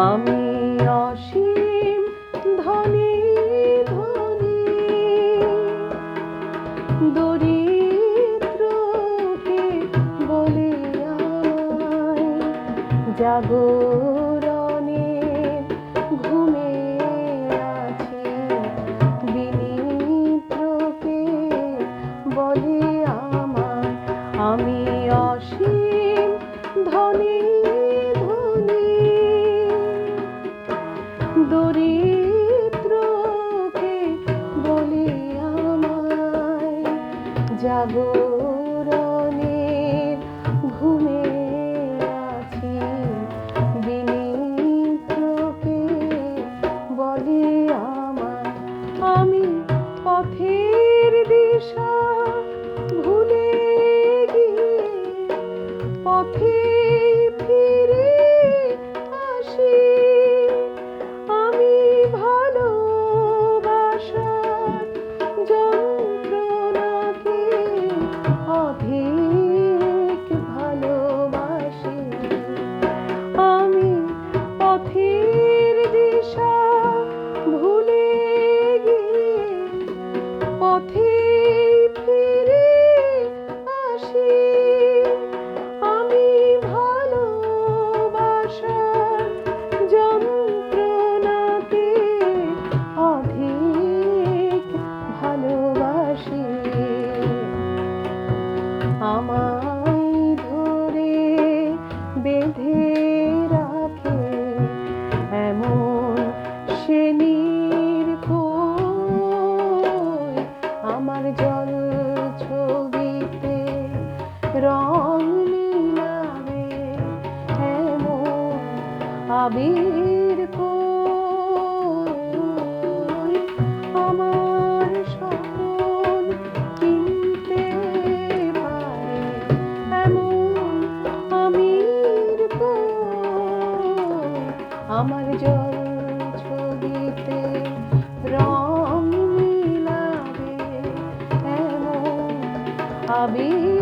আমি অসীম ধনী ধনী দরিদ্রকে বলি ঘুমে আমার আমি অসীম ধনী জাগরণের ঘুমে আছি। বিনীতকে বলি আমার আমি পথের দিশা ভুলে গিয়ে পথে বেঁধে আমার জল ছবিতে রং নীলাবে এমন আবির